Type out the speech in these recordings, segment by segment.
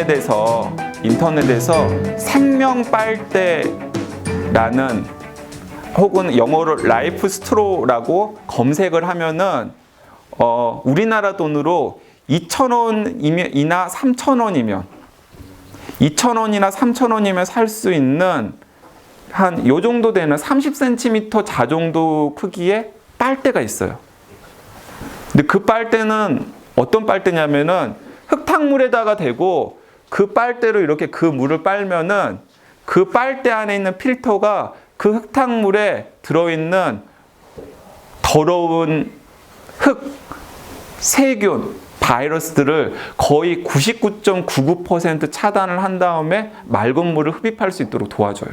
인터넷에서 인터넷에서 생명 빨대라는 혹은 영어로 라이프 스트로라고 검색을 하면은 어, 우리나라 돈으로 2,000원이나 3,000원이면 2,000원이나 3,000원이면 살 수 있는 한 요 정도 되는 30cm 자 정도 크기의 빨대가 있어요. 근데 그 빨대는 어떤 빨대냐면은 흙탕물에다가 대고 그 빨대로 이렇게 그 물을 빨면은 그 빨대 안에 있는 필터가 그 흙탕물에 들어있는 더러운 흙, 세균, 바이러스들을 거의 99.99% 차단을 한 다음에 맑은 물을 흡입할 수 있도록 도와줘요.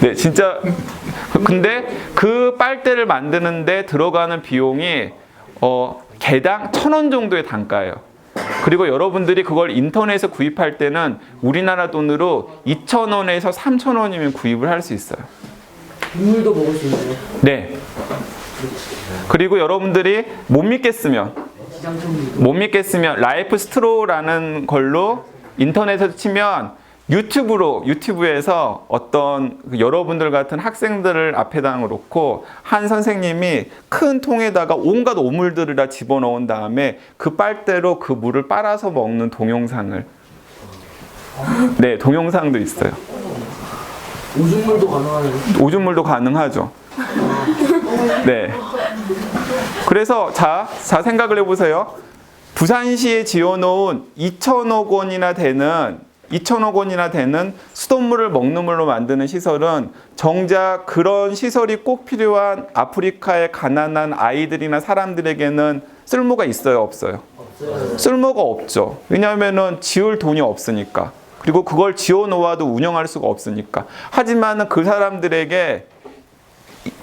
네, 진짜. 근데 그 빨대를 만드는데 들어가는 비용이 어, 개당 천 원 정도의 단가예요. 그리고 여러분들이 그걸 인터넷에서 구입할 때는 우리나라 돈으로 2,000원에서 3,000원이면 구입을 할 수 있어요. 국물도 먹을 수 있나요? 네. 그리고 여러분들이 못 믿겠으면 지장청물도 못 믿겠으면 라이프 스트로라는 걸로 인터넷에서 치면 유튜브로 유튜브에서 어떤 그 여러분들 같은 학생들을 앞에다 놓고 한 선생님이 큰 통에다가 온갖 오물들을 다 집어넣은 다음에 그 빨대로 그 물을 빨아서 먹는 동영상을 네 동영상도 있어요. 오줌물도 가능하네요. 오줌물도 가능하죠. 네. 그래서 자, 자 생각을 해보세요. 부산시에 지어놓은 2천억 원이나 되는 2천억 원이나 되는 수돗물을 먹는 물로 만드는 시설은 정작 그런 시설이 꼭 필요한 아프리카의 가난한 아이들이나 사람들에게는 쓸모가 있어요, 없어요? 없어요. 쓸모가 없죠. 왜냐하면은 지을 돈이 없으니까. 그리고 그걸 지어 놓아도 운영할 수가 없으니까. 하지만은 그 사람들에게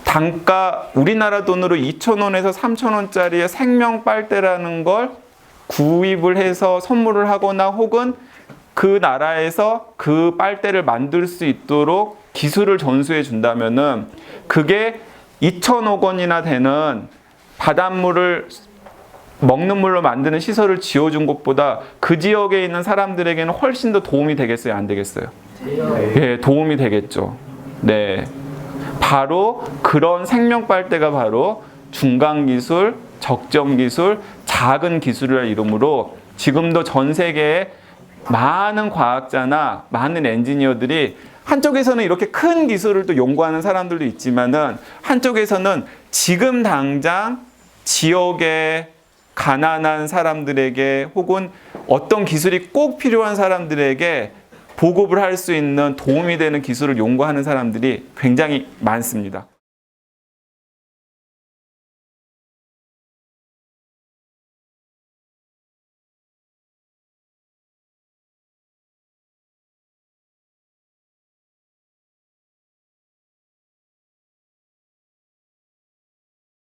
단가 우리나라 돈으로 2,000원에서 3,000원짜리의 생명 빨대라는 걸 구입을 해서 선물을 하거나 혹은 그 나라에서 그 빨대를 만들 수 있도록 기술을 전수해 준다면은 그게 2천억 원이나 되는 바닷물을 먹는 물로 만드는 시설을 지어준 것보다 그 지역에 있는 사람들에게는 훨씬 더 도움이 되겠어요, 안 되겠어요? 예, 도움이 되겠죠. 네. 바로 그런 생명 빨대가 바로 중간 기술, 적정 기술, 작은 기술이라 이름으로 지금도 전 세계에 많은 과학자나 많은 엔지니어들이 한쪽에서는 이렇게 큰 기술을 또 연구하는 사람들도 있지만은 한쪽에서는 지금 당장 지역의 가난한 사람들에게 혹은 어떤 기술이 꼭 필요한 사람들에게 보급을 할 수 있는 도움이 되는 기술을 연구하는 사람들이 굉장히 많습니다.